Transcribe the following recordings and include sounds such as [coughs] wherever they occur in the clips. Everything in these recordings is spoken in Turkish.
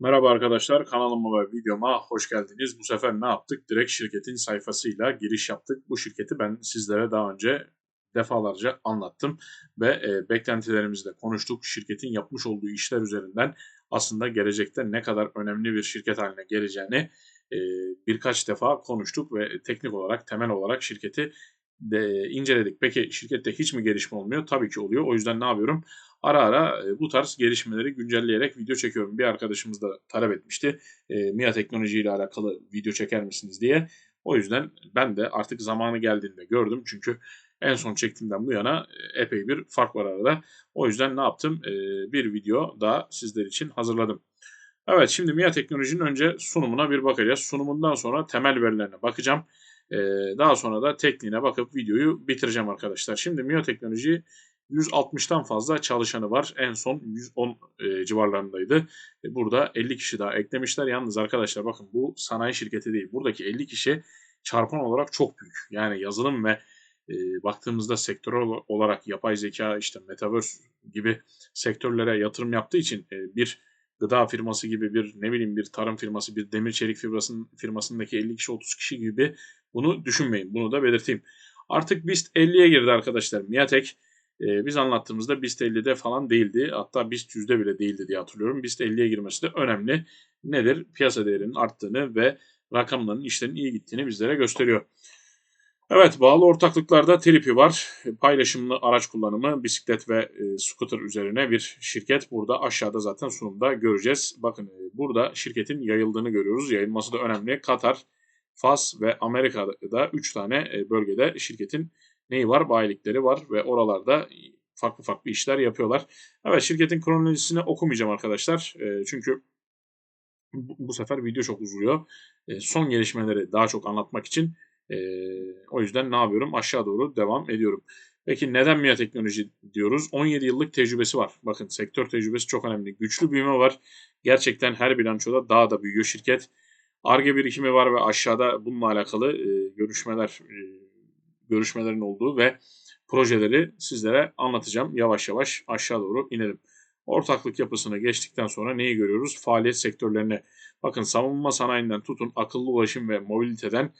Merhaba arkadaşlar kanalıma ve videoma hoş geldiniz. Bu sefer ne yaptık? Direkt şirketin sayfasıyla giriş yaptık. Bu şirketi ben sizlere daha önce defalarca anlattım ve e, beklentilerimizi de konuştuk. Şirketin yapmış olduğu işler üzerinden aslında gelecekte ne kadar önemli bir şirket haline geleceğini e, birkaç defa konuştuk ve teknik olarak temel olarak şirketi de inceledik. Peki şirkette hiç mi gelişme olmuyor? Tabii ki oluyor. O yüzden ne yapıyorum? Ara ara e, bu tarz gelişmeleri güncelleyerek video çekiyorum. Bir arkadaşımız da talep etmişti. E, MIA teknoloji ile alakalı video çeker misiniz diye. O yüzden ben de artık zamanı geldiğinde gördüm. Çünkü en son çektiğimden bu yana e, epey bir fark var arada. O yüzden ne yaptım? E, bir video daha sizler için hazırladım. Evet şimdi MIA teknolojinin önce sunumuna bir bakacağız. Sunumundan sonra temel verilerine bakacağım. Ee, daha sonra da tekniğine bakıp videoyu bitireceğim arkadaşlar. Şimdi MIA teknoloji 160'tan fazla çalışanı var. En son 110 e, civarlarındaydı. E, burada 50 kişi daha eklemişler. Yalnız arkadaşlar bakın bu sanayi şirketi değil. Buradaki 50 kişi çarpan olarak çok büyük. Yani yazılım ve e, baktığımızda sektör olarak yapay zeka işte metaverse gibi sektörlere yatırım yaptığı için e, bir gıda firması gibi bir ne bileyim bir tarım firması bir demir çelik firmasının firmasındaki 50 kişi 30 kişi gibi bunu düşünmeyin. Bunu da belirteyim. Artık BIST 50'ye girdi arkadaşlar. Miatek e, biz anlattığımızda BIST 50'de falan değildi. Hatta BIST 100'de bile değildi diye hatırlıyorum. BIST 50'ye girmesi de önemli. Nedir? Piyasa değerinin arttığını ve rakamların işlerin iyi gittiğini bizlere gösteriyor. Evet bağlı ortaklıklarda Tripi var. Paylaşımlı araç kullanımı bisiklet ve e, scooter üzerine bir şirket. Burada aşağıda zaten sunumda göreceğiz. Bakın e, burada şirketin yayıldığını görüyoruz. Yayılması da önemli. Katar, Fas ve Amerika'da 3 tane e, bölgede şirketin neyi var? Bayilikleri var ve oralarda farklı farklı işler yapıyorlar. Evet şirketin kronolojisini okumayacağım arkadaşlar. E, çünkü bu sefer video çok uzuyor. E, son gelişmeleri daha çok anlatmak için o yüzden ne yapıyorum? Aşağı doğru devam ediyorum. Peki neden MIA teknoloji diyoruz? 17 yıllık tecrübesi var. Bakın sektör tecrübesi çok önemli. Güçlü büyüme var. Gerçekten her bilançoda daha da büyüyor şirket. ARGE birikimi var ve aşağıda bununla alakalı e, görüşmeler e, görüşmelerin olduğu ve projeleri sizlere anlatacağım. Yavaş yavaş aşağı doğru inelim. Ortaklık yapısına geçtikten sonra neyi görüyoruz? Faaliyet sektörlerine. Bakın savunma sanayinden tutun akıllı ulaşım ve mobiliteden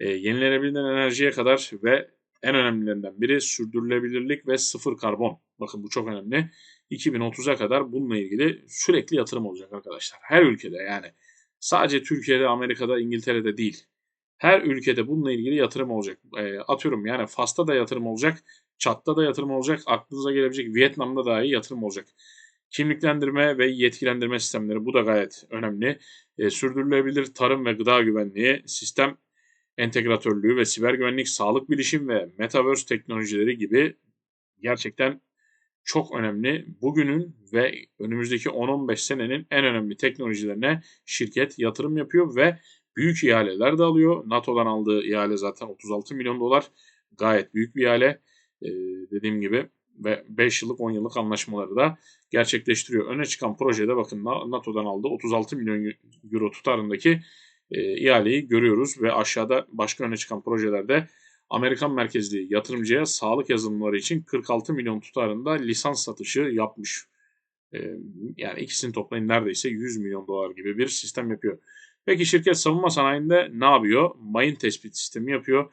e, yenilenebilir enerjiye kadar ve en önemlilerinden biri sürdürülebilirlik ve sıfır karbon. Bakın bu çok önemli. 2030'a kadar bununla ilgili sürekli yatırım olacak arkadaşlar. Her ülkede yani. Sadece Türkiye'de, Amerika'da, İngiltere'de değil. Her ülkede bununla ilgili yatırım olacak. E, atıyorum yani Fas'ta da yatırım olacak, Çat'ta da yatırım olacak, aklınıza gelebilecek Vietnam'da dahi yatırım olacak. Kimliklendirme ve yetkilendirme sistemleri bu da gayet önemli. E, sürdürülebilir tarım ve gıda güvenliği, sistem entegratörlüğü ve siber güvenlik, sağlık bilişim ve metaverse teknolojileri gibi gerçekten çok önemli. Bugünün ve önümüzdeki 10-15 senenin en önemli teknolojilerine şirket yatırım yapıyor ve büyük ihaleler de alıyor. NATO'dan aldığı ihale zaten 36 milyon dolar. Gayet büyük bir ihale. Ee, dediğim gibi ve 5 yıllık 10 yıllık anlaşmaları da gerçekleştiriyor. Öne çıkan projede bakın NATO'dan aldığı 36 milyon euro tutarındaki e, ihaleyi görüyoruz ve aşağıda başka öne çıkan projelerde Amerikan merkezli yatırımcıya sağlık yazılımları için 46 milyon tutarında lisans satışı yapmış. E, yani ikisini toplayın neredeyse 100 milyon dolar gibi bir sistem yapıyor. Peki şirket savunma sanayinde ne yapıyor? Mayın tespit sistemi yapıyor.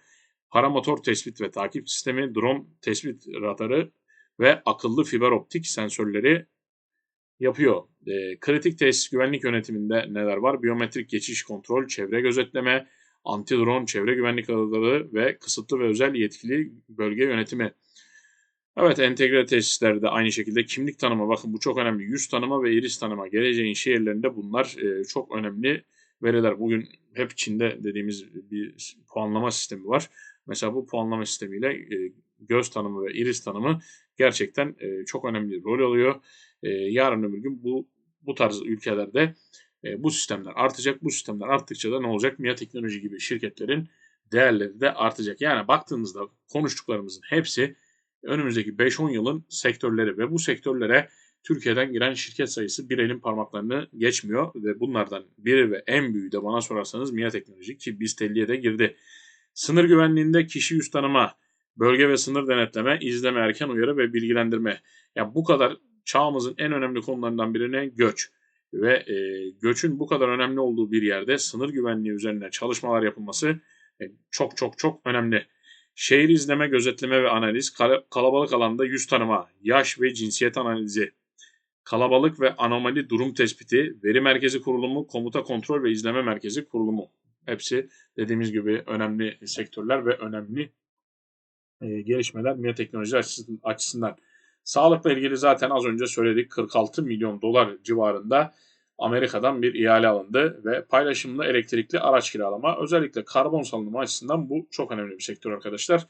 Paramotor tespit ve takip sistemi, drone tespit radarı ve akıllı fiber optik sensörleri yapıyor. E, kritik tesis güvenlik yönetiminde neler var? Biyometrik geçiş kontrol, çevre gözetleme, anti-drone, çevre güvenlik alanları ve kısıtlı ve özel yetkili bölge yönetimi. Evet entegre tesislerde aynı şekilde kimlik tanıma bakın bu çok önemli. Yüz tanıma ve iris tanıma geleceğin şehirlerinde bunlar e, çok önemli veriler. Bugün hep Çin'de dediğimiz bir puanlama sistemi var. Mesela bu puanlama sistemiyle e, göz tanımı ve iris tanımı gerçekten e, çok önemli rol alıyor. E, yarın öbür gün bu bu tarz ülkelerde e, bu sistemler artacak. Bu sistemler arttıkça da ne olacak? MIA Teknoloji gibi şirketlerin değerleri de artacak. Yani baktığımızda konuştuklarımızın hepsi önümüzdeki 5-10 yılın sektörleri ve bu sektörlere Türkiye'den giren şirket sayısı bir elin parmaklarını geçmiyor ve bunlardan biri ve en büyüğü de bana sorarsanız MIA Teknoloji ki BIST 50'ye de girdi. Sınır güvenliğinde kişi yüz tanıma, bölge ve sınır denetleme, izleme, erken uyarı ve bilgilendirme. Ya bu kadar çağımızın en önemli konularından birine göç. ve e, göçün bu kadar önemli olduğu bir yerde sınır güvenliği üzerine çalışmalar yapılması e, çok çok çok önemli. Şehir izleme, gözetleme ve analiz, kalabalık alanda yüz tanıma, yaş ve cinsiyet analizi, kalabalık ve anomali durum tespiti, veri merkezi kurulumu, komuta kontrol ve izleme merkezi kurulumu. Hepsi dediğimiz gibi önemli sektörler ve önemli e, gelişmeler MİA teknoloji açısından. Sağlıkla ilgili zaten az önce söyledik 46 milyon dolar civarında Amerika'dan bir ihale alındı ve paylaşımlı elektrikli araç kiralama özellikle karbon salınımı açısından bu çok önemli bir sektör arkadaşlar.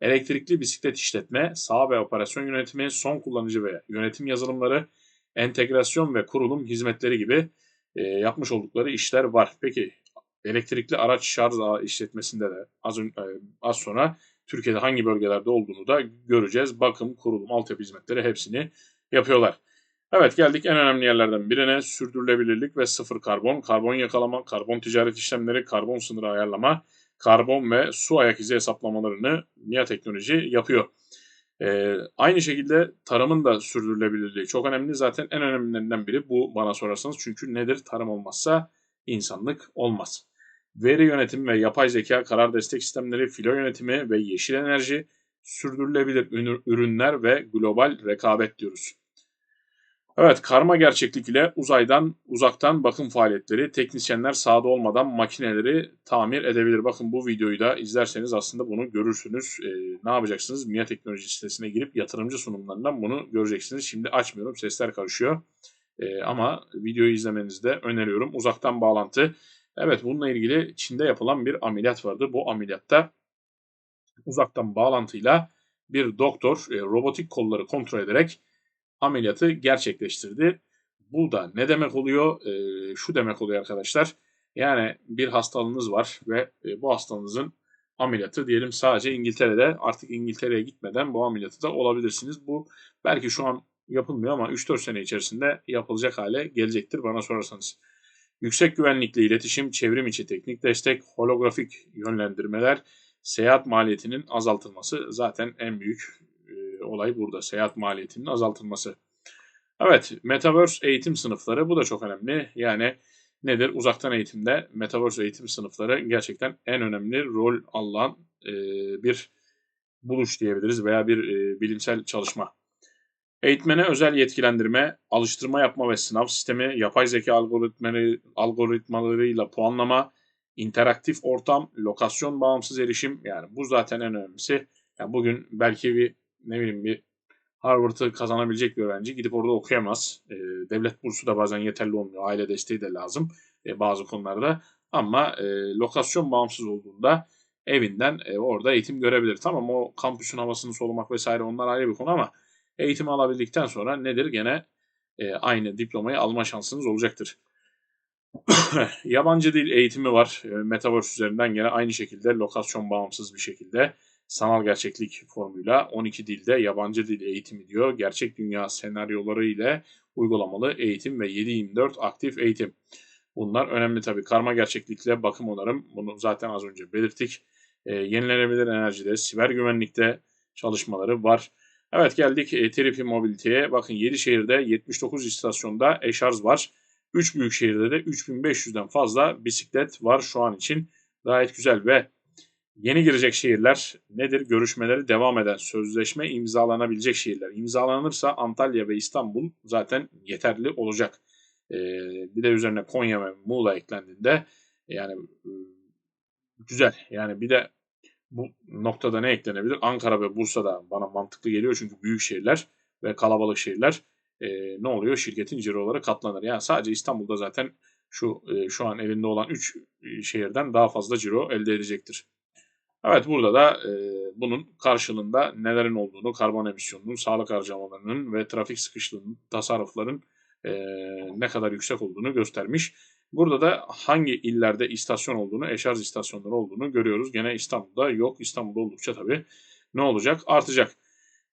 Elektrikli bisiklet işletme, sağ ve operasyon yönetimi, son kullanıcı ve yönetim yazılımları, entegrasyon ve kurulum hizmetleri gibi e, yapmış oldukları işler var. Peki elektrikli araç şarj işletmesinde de az, e, az sonra Türkiye'de hangi bölgelerde olduğunu da göreceğiz. Bakım, kurulum, altyapı hizmetleri hepsini yapıyorlar. Evet geldik en önemli yerlerden birine sürdürülebilirlik ve sıfır karbon, karbon yakalama, karbon ticaret işlemleri, karbon sınırı ayarlama, karbon ve su ayak izi hesaplamalarını MIA teknoloji yapıyor. Ee, aynı şekilde tarımın da sürdürülebilirliği çok önemli. Zaten en önemlilerinden biri bu bana sorarsanız. Çünkü nedir? Tarım olmazsa insanlık olmaz. Veri yönetimi ve yapay zeka, karar destek sistemleri, filo yönetimi ve yeşil enerji, sürdürülebilir ürünler ve global rekabet diyoruz. Evet, karma gerçeklik ile uzaydan, uzaktan bakım faaliyetleri, teknisyenler sahada olmadan makineleri tamir edebilir. Bakın bu videoyu da izlerseniz aslında bunu görürsünüz. Ee, ne yapacaksınız? MIA Teknoloji sitesine girip yatırımcı sunumlarından bunu göreceksiniz. Şimdi açmıyorum, sesler karışıyor. Ee, ama videoyu izlemenizi de öneriyorum. Uzaktan bağlantı. Evet, bununla ilgili Çin'de yapılan bir ameliyat vardı. Bu ameliyatta uzaktan bağlantıyla bir doktor e, robotik kolları kontrol ederek ameliyatı gerçekleştirdi. Bu da ne demek oluyor? E, şu demek oluyor arkadaşlar. Yani bir hastalığınız var ve e, bu hastalığınızın ameliyatı diyelim sadece İngiltere'de artık İngiltere'ye gitmeden bu ameliyatı da olabilirsiniz. Bu belki şu an yapılmıyor ama 3-4 sene içerisinde yapılacak hale gelecektir bana sorarsanız. Yüksek güvenlikli iletişim, çevrim içi teknik destek, holografik yönlendirmeler, seyahat maliyetinin azaltılması zaten en büyük olay burada. Seyahat maliyetinin azaltılması. Evet, Metaverse eğitim sınıfları bu da çok önemli. Yani nedir? Uzaktan eğitimde Metaverse eğitim sınıfları gerçekten en önemli rol alan e, bir buluş diyebiliriz veya bir e, bilimsel çalışma. Eğitmene özel yetkilendirme, alıştırma yapma ve sınav sistemi, yapay zeka algoritmaları, algoritmalarıyla puanlama, interaktif ortam, lokasyon bağımsız erişim yani bu zaten en önemlisi. Yani bugün belki bir ne bileyim bir Harvard'ı kazanabilecek bir öğrenci gidip orada okuyamaz. E, devlet bursu da bazen yeterli olmuyor. Aile desteği de lazım e, bazı konularda. Ama e, lokasyon bağımsız olduğunda evinden e, orada eğitim görebilir. Tamam o kampüsün havasını solumak vesaire onlar ayrı bir konu ama eğitim alabildikten sonra nedir? Gene e, aynı diplomayı alma şansınız olacaktır. [coughs] Yabancı dil eğitimi var. E, Metaverse üzerinden gene aynı şekilde lokasyon bağımsız bir şekilde sanal gerçeklik formuyla 12 dilde yabancı dil eğitimi diyor. Gerçek dünya senaryoları ile uygulamalı eğitim ve 7-24 aktif eğitim. Bunlar önemli tabii. Karma gerçeklikle bakım onarım. Bunu zaten az önce belirttik. E, yenilenebilir enerjide, siber güvenlikte çalışmaları var. Evet geldik e, Tripi Mobility'ye. Bakın 7 şehirde 79 istasyonda e-şarj var. 3 büyük şehirde de 3500'den fazla bisiklet var şu an için. Gayet güzel ve Yeni girecek şehirler nedir? Görüşmeleri devam eden sözleşme imzalanabilecek şehirler. İmzalanırsa Antalya ve İstanbul zaten yeterli olacak. Ee, bir de üzerine Konya ve Muğla eklendiğinde yani e, güzel. Yani bir de bu noktada ne eklenebilir? Ankara ve Bursa da bana mantıklı geliyor çünkü büyük şehirler ve kalabalık şehirler e, ne oluyor? Şirketin ciroları katlanır. Yani sadece İstanbul'da zaten şu e, şu an elinde olan 3 e, şehirden daha fazla ciro elde edecektir. Evet burada da e, bunun karşılığında nelerin olduğunu, karbon emisyonunun, sağlık harcamalarının ve trafik sıkışlığının, tasarrufların e, ne kadar yüksek olduğunu göstermiş. Burada da hangi illerde istasyon olduğunu, eşarj istasyonları olduğunu görüyoruz. Gene İstanbul'da yok. İstanbul'da oldukça tabii ne olacak? Artacak.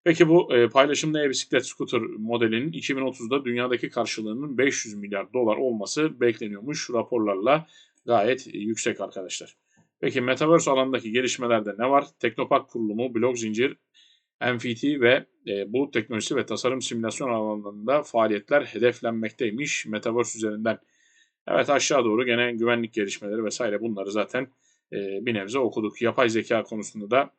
Peki bu e, paylaşımlı e-bisiklet scooter modelinin 2030'da dünyadaki karşılığının 500 milyar dolar olması bekleniyormuş raporlarla gayet yüksek arkadaşlar. Peki Metaverse alanındaki gelişmelerde ne var? Teknopark kurulumu, blok zincir, MFT ve e, bulut teknolojisi ve tasarım simülasyon alanlarında faaliyetler hedeflenmekteymiş Metaverse üzerinden. Evet aşağı doğru gene güvenlik gelişmeleri vesaire bunları zaten e, bir nebze okuduk. Yapay zeka konusunda da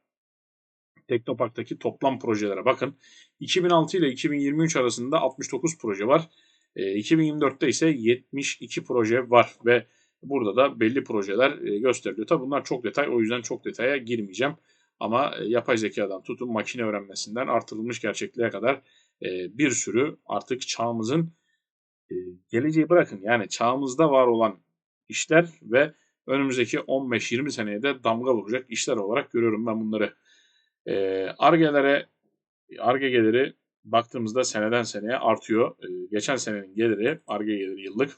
Teknopark'taki toplam projelere bakın. 2006 ile 2023 arasında 69 proje var. E, 2024'te ise 72 proje var ve burada da belli projeler e, gösteriliyor. Tabi bunlar çok detay o yüzden çok detaya girmeyeceğim. Ama e, yapay zekadan tutun makine öğrenmesinden artırılmış gerçekliğe kadar e, bir sürü artık çağımızın e, geleceği bırakın yani çağımızda var olan işler ve önümüzdeki 15-20 seneye de damga vuracak işler olarak görüyorum ben bunları. Arge'lere Arge geliri baktığımızda seneden seneye artıyor. Geçen senenin geliri Arge geliri yıllık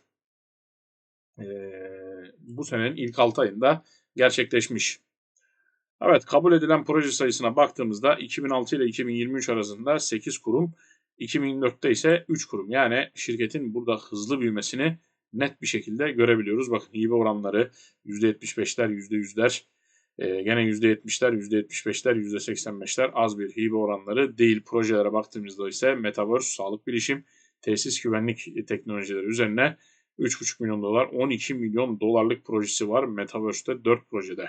bu senenin ilk 6 ayında gerçekleşmiş. Evet kabul edilen proje sayısına baktığımızda 2006 ile 2023 arasında 8 kurum, 2024'te ise 3 kurum. Yani şirketin burada hızlı büyümesini net bir şekilde görebiliyoruz. Bakın hibe oranları %75'ler, %100'ler, e, gene %70'ler, %75'ler, %85'ler az bir hibe oranları değil. Projelere baktığımızda ise Metaverse, sağlık bilişim, tesis güvenlik teknolojileri üzerine 3,5 milyon dolar, 12 milyon dolarlık projesi var Metaverse'te 4 projede.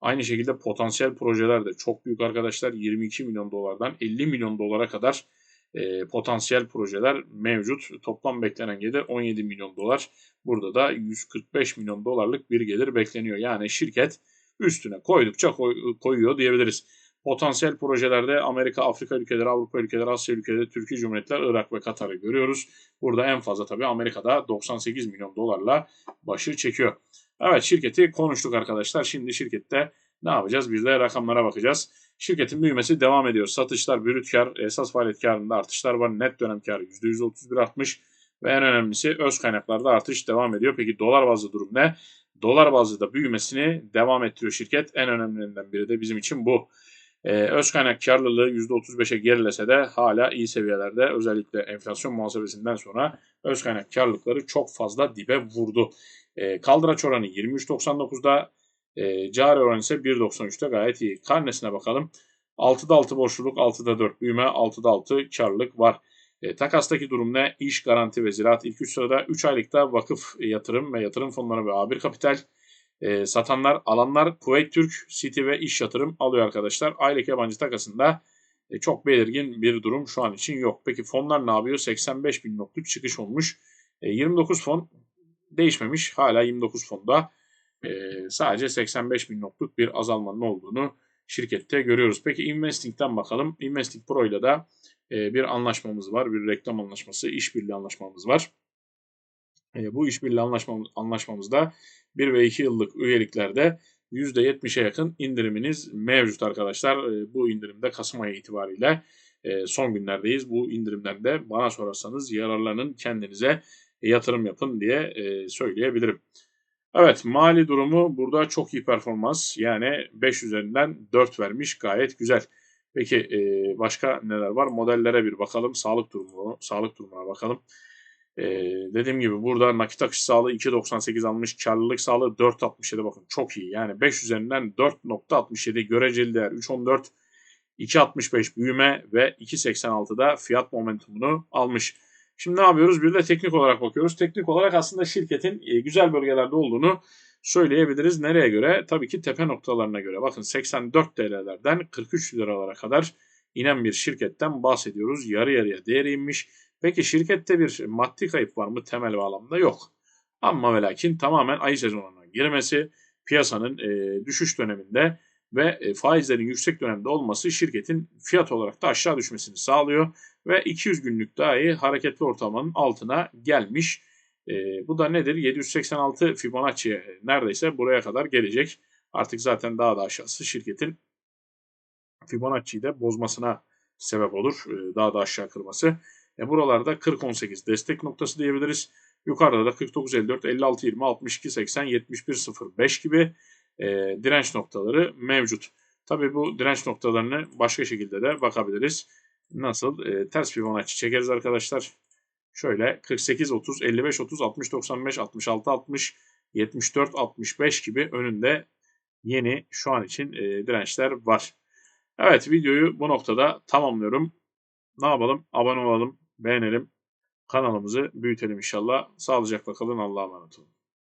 Aynı şekilde potansiyel projeler de çok büyük arkadaşlar. 22 milyon dolardan 50 milyon dolara kadar e, potansiyel projeler mevcut. Toplam beklenen gelir 17 milyon dolar. Burada da 145 milyon dolarlık bir gelir bekleniyor. Yani şirket üstüne koydukça koy, koyuyor diyebiliriz. Potansiyel projelerde Amerika, Afrika ülkeleri, Avrupa ülkeleri, Asya ülkeleri, Türkiye Cumhuriyetler, Irak ve Katar'ı görüyoruz. Burada en fazla tabii Amerika'da 98 milyon dolarla başı çekiyor. Evet şirketi konuştuk arkadaşlar. Şimdi şirkette ne yapacağız? Biz de rakamlara bakacağız. Şirketin büyümesi devam ediyor. Satışlar, brüt kar, esas faaliyet karında artışlar var. Net dönem karı %131 artmış. Ve en önemlisi öz kaynaklarda artış devam ediyor. Peki dolar bazlı durum ne? Dolar bazlı da büyümesini devam ettiriyor şirket. En önemlilerinden biri de bizim için bu. Ee, öz kaynak karlılığı %35'e gerilese de hala iyi seviyelerde. Özellikle enflasyon muhasebesinden sonra öz kaynak karlılıkları çok fazla dibe vurdu. E, kaldıraç oranı 23.99'da. E, cari oranı ise 1.93'te gayet iyi. Karnesine bakalım. 6'da 6 borçluluk, 6'da 4 büyüme, 6'da 6 karlılık var. E, takastaki durum ne? İş, garanti ve ziraat ilk 3 sırada. 3 aylıkta vakıf yatırım ve yatırım fonları ve A1 kapital. E, satanlar, alanlar Kuveyt Türk, City ve iş yatırım alıyor arkadaşlar. Aylık yabancı takasında e, çok belirgin bir durum şu an için yok. Peki fonlar ne yapıyor? 85 bin çıkış olmuş. E, 29 fon değişmemiş. Hala 29 fonda e, sadece 85 bin notluk bir azalmanın olduğunu şirkette görüyoruz. Peki Investing'den bakalım. Investing Pro ile de e, bir anlaşmamız var. Bir reklam anlaşması, işbirliği anlaşmamız var. E, bu işbirliği anlaşmamız, anlaşmamızda 1 ve 2 yıllık üyeliklerde %70'e yakın indiriminiz mevcut arkadaşlar. E, bu indirimde Kasım ayı itibariyle e, son günlerdeyiz. Bu indirimden de bana sorarsanız yararlanın kendinize yatırım yapın diye e, söyleyebilirim. Evet mali durumu burada çok iyi performans yani 5 üzerinden 4 vermiş gayet güzel. Peki e, başka neler var? Modellere bir bakalım. Sağlık durumu, sağlık durumuna bakalım. E, dediğim gibi burada nakit akış sağlığı 2.98 almış. Karlılık sağlığı 4.67 bakın çok iyi. Yani 5 üzerinden 4.67 göreceli değer 3.14 2.65 büyüme ve 2.86'da fiyat momentumunu almış. Şimdi ne yapıyoruz? Bir de teknik olarak bakıyoruz. Teknik olarak aslında şirketin e, güzel bölgelerde olduğunu söyleyebiliriz. Nereye göre? Tabii ki tepe noktalarına göre. Bakın 84 TL'lerden 43 liralara kadar inen bir şirketten bahsediyoruz. Yarı yarıya değeri inmiş. Peki şirkette bir maddi kayıp var mı? Temel bağlamda yok. Ama ve lakin tamamen ay sezonuna girmesi, piyasanın e, düşüş döneminde ve e, faizlerin yüksek dönemde olması şirketin fiyat olarak da aşağı düşmesini sağlıyor ve 200 günlük dahi hareketli ortalamanın altına gelmiş. E, bu da nedir? 786 Fibonacci neredeyse buraya kadar gelecek. Artık zaten daha da aşağısı şirketin Fibonacci'yi de bozmasına sebep olur. E, daha da aşağı kırması. E, buralarda 40-18 destek noktası diyebiliriz. Yukarıda da 49-54, 56-20, 62-80, 71-05 gibi e, direnç noktaları mevcut. Tabi bu direnç noktalarını başka şekilde de bakabiliriz. Nasıl? E, ters Fibonacci çekeriz arkadaşlar. Şöyle 48 30 55 30 60 95 66 60 74 65 gibi önünde yeni şu an için e, dirençler var. Evet videoyu bu noktada tamamlıyorum. Ne yapalım? Abone olalım, beğenelim. Kanalımızı büyütelim inşallah. Sağlıcakla kalın. Allah'a emanet olun.